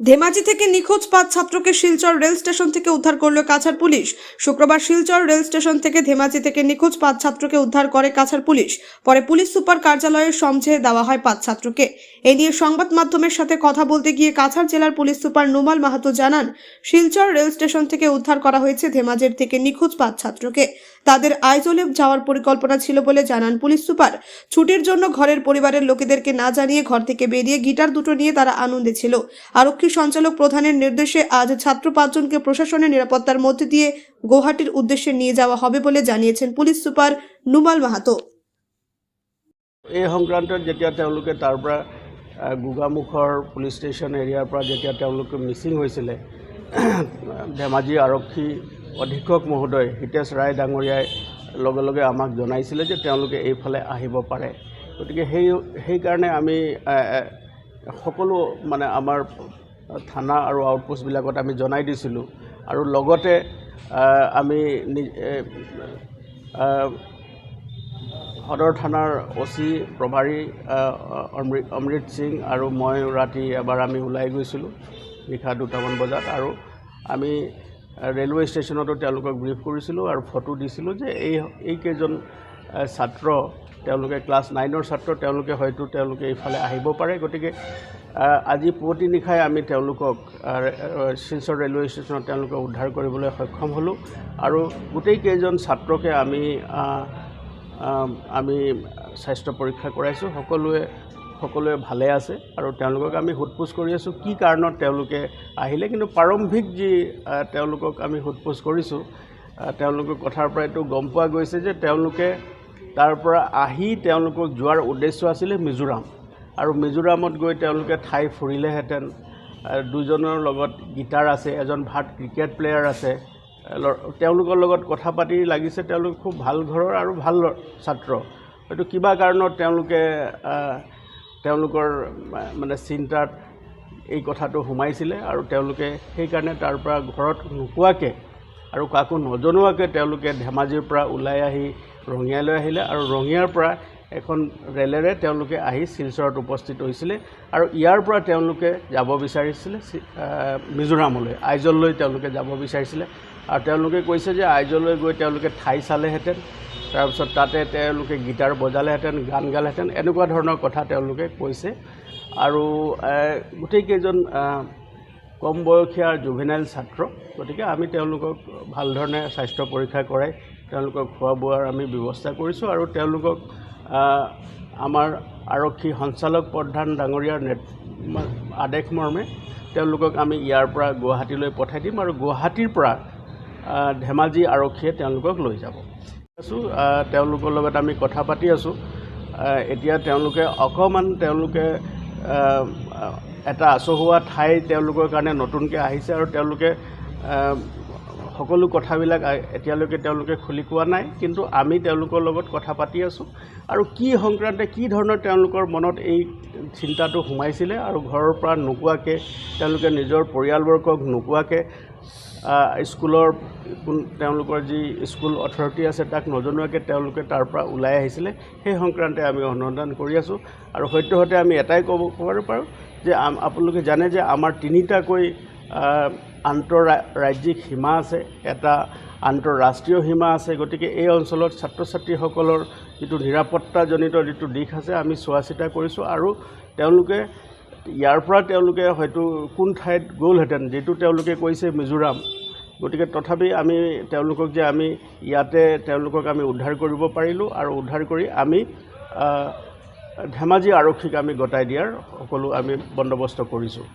ধেমাজি থেকে নিখোঁজ পাঁচ ছাত্রকে শিলচর রেল স্টেশন থেকে উদ্ধার করল কাছাড় পুলিশ। শুক্রবার শিলচর রেল স্টেশন থেকে ধেমাজি থেকে নিখোঁজ পাঁচ ছাত্রকে উদ্ধার করে কাছাড় পুলিশ। পরে পুলিশ সুপার কার্যালয়ে সমঝে দেওয়া হয় পাঁচ ছাত্রকে। এ নিয়ে সংবাদ মাধ্যমের সাথে কথা বলতে গিয়ে কাছাড় জেলার পুলিশ সুপার নুমাল মাহাতো জানান, শিলচর রেল স্টেশন থেকে উদ্ধার করা হয়েছে ধেমাজের থেকে নিখোঁজ পাঁচ ছাত্রকে। তাদের আইজলে যাওয়ার পরিকল্পনা ছিল বলে জানান পুলিশ সুপার। ছুটির জন্য ঘরের পরিবারের লোকেদেরকে না জানিয়ে ঘর থেকে বেরিয়ে গিটার দুটো নিয়ে তারা আনন্দে ছিল। আরক্ষী সঞ্চালক প্রধানের নির্দেশে আজ ছাত্র পাঁচজনকে প্রশাসনের নিরাপত্তার মধ্যে দিয়ে গৌহাটির উদ্দেশ্যে নিয়ে যাওয়া হবে বলে জানিয়েছেন পুলিশ সুপার নুমাল মাহাতো। এই সংক্ৰান্তত যেতিয়া তেওঁলোকে পৰা আহ, গোগামুখৰ পুলিচ ষ্টেচন এৰিয়াৰ পৰা যেতিয়া তেওঁলোকে হৈছিলে ধেমাজি আৰক্ষী অধীক্ষক মহোদয় হিতেশ ৰায় ডাঙৰীয়াই লগে লগে আমাক জনাইছিলে যে তেওঁলোকে এইফালে আহিব পাৰে। গতিকে সেই সেইকাৰণে আমি সকলো মানে আমাৰ থানা আৰু আউটপোষ্টবিলাকত আমি জনাই দিছিলোঁ। আৰু লগতে আমি সদৰ থানাৰ অ' চি প্ৰভাৰী অমৃত সিং আৰু মই ৰাতি এবাৰ আমি ওলাই গৈছিলোঁ নিশা দুটামান বজাত। আৰু আমি ৰেলৱে ষ্টেচনতো তেওঁলোকক ব্ৰিফ কৰিছিলোঁ আৰু ফটো দিছিলোঁ যে এই এইকেইজন ছাত্ৰ তেওঁলোকে ক্লাছ নাইনৰ ছাত্ৰ তেওঁলোকে হয়তো তেওঁলোকে এইফালে আহিব পাৰে। গতিকে আজি পুৱতি নিশাই আমি তেওঁলোকক শিলচৰ ৰেলৱে ষ্টেচনত তেওঁলোকক উদ্ধাৰ কৰিবলৈ সক্ষম হ'লোঁ আৰু গোটেইকেইজন ছাত্ৰকে আম, আমি স্বাস্থ্য পৰীক্ষা কৰাইছোঁ। সকলোৱে সকলোৱে ভালে আছে আৰু তেওঁলোকক আমি সোধ পোছ কৰি আছোঁ কি কাৰণত তেওঁলোকে আহিলে। কিন্তু প্ৰাৰম্ভিক যি তেওঁলোকক আমি সোধ পোছ কৰিছোঁ তেওঁলোকৰ কথাৰ পৰা এইটো গম পোৱা গৈছে যে তেওঁলোকে তাৰ পৰা আহি তেওঁলোকক যোৱাৰ উদ্দেশ্য আছিলে মিজোৰাম। আৰু মিজোৰামত গৈ তেওঁলোকে ঠাই ফুৰিলেহেঁতেন। দুজনৰ লগত গীটাৰ আছে এজন ভাল ক্ৰিকেট প্লেয়াৰ আছে। তেওঁলোকৰ লগত কথা পাতি লাগিছে তেওঁলোক খুব ভাল ঘৰৰ আৰু ভাল ছাত্ৰ। হয়তো কিবা কাৰণত তেওঁলোকে তেওঁলোকৰ মানে চিন্তাত এই কথাটো সোমাইছিলে আৰু তেওঁলোকে সেইকাৰণে তাৰ পৰা ঘৰত নোকোৱাকৈ আৰু কাকো নজনোৱাকৈ তেওঁলোকে ধেমাজিৰ পৰা ওলাই আহি ৰঙিয়ালৈ আহিলে আৰু ৰঙিয়াৰ পৰা এখন ৰেলেৰে তেওঁলোকে আহি শিলচৰত উপস্থিত হৈছিলে আৰু ইয়াৰ পৰা তেওঁলোকে যাব বিচাৰিছিলে মিজোৰামলৈ আইজললৈ তেওঁলোকে যাব বিচাৰিছিলে। আৰু তেওঁলোকে কৈছে যে আইজললৈ গৈ তেওঁলোকে ঠাই চালেহেঁতেন। তাৰপিছত তাতে তেওঁলোকে গীটাৰ বজালেহেঁতেন গান গালেহেঁতেন এনেকুৱা ধৰণৰ কথা তেওঁলোকে কৈছে। আৰু গোটেইকেইজন কম বয়সীয়া জুভেনাইল ছাত্ৰ গতিকে আমি তেওঁলোকক ভাল ধৰণে স্বাস্থ্য পৰীক্ষা কৰাই তেওঁলোকক খোৱা বোৱাৰ আমি ব্যৱস্থা কৰিছোঁ আৰু তেওঁলোকক আমাৰ আৰক্ষী সঞ্চালক প্ৰধান ডাঙৰীয়াৰ নেত আদেশ মৰ্মে তেওঁলোকক আমি ইয়াৰ পৰা গুৱাহাটীলৈ পঠাই দিম আৰু গুৱাহাটীৰ পৰা ধেমাজি আৰক্ষীয়ে তেওঁলোকক লৈ যাব। আছোঁ তেওঁলোকৰ লগত আমি কথা পাতি আছোঁ। এতিয়া তেওঁলোকে অকণমান তেওঁলোকে এটা আচহুৱা ঠাই তেওঁলোকৰ কাৰণে নতুনকৈ আহিছে আৰু তেওঁলোকে সকলো কথাবিলাক এতিয়ালৈকে তেওঁলোকে খুলি কোৱা নাই কিন্তু আমি তেওঁলোকৰ লগত কথা পাতি আছোঁ। আৰু কি সংক্ৰান্তে কি ধৰণৰ তেওঁলোকৰ মনত এই চিন্তাটো সোমাইছিলে আৰু ঘৰৰ পৰা নোকোৱাকৈ তেওঁলোকে নিজৰ পৰিয়ালবৰ্গক নোকোৱাকৈ স্কুলৰ কোন তেওঁলোকৰ যি স্কুল অথৰিটি আছে তাক নজনোৱাকৈ তেওঁলোকে তাৰ পৰা ওলাই আহিছিলে সেই সংক্ৰান্তে আমি অনুসন্ধান কৰি আছোঁ। আৰু সদ্যহতে আমি এটাই ক'ব ক'ব পাৰোঁ যে আপোনালোকে জানে যে আমাৰ তিনিটাকৈ আন্তঃৰাজ্যিক সীমা আছে এটা আন্তঃৰাষ্ট্ৰীয় সীমা আছে গতিকে এই অঞ্চলত ছাত্ৰ ছাত্ৰীসকলৰ যিটো নিৰাপত্তাজনিত যিটো দিশ আছে আমি চোৱা চিতা কৰিছোঁ আৰু তেওঁলোকে ইয়াৰ পৰা তেওঁলোকে হয়তো কোন ঠাইত গ'লহেঁতেন যিটো তেওঁলোকে কৈছে মিজোৰাম গতিকে তথাপি আমি তেওঁলোকক যে আমি ইয়াতে তেওঁলোকক আমি উদ্ধাৰ কৰিব পাৰিলোঁ আৰু উদ্ধাৰ কৰি আমি ধেমাজি আৰক্ষীক আমি গতাই দিয়াৰ সকলো আমি বন্দবস্ত কৰিছোঁ।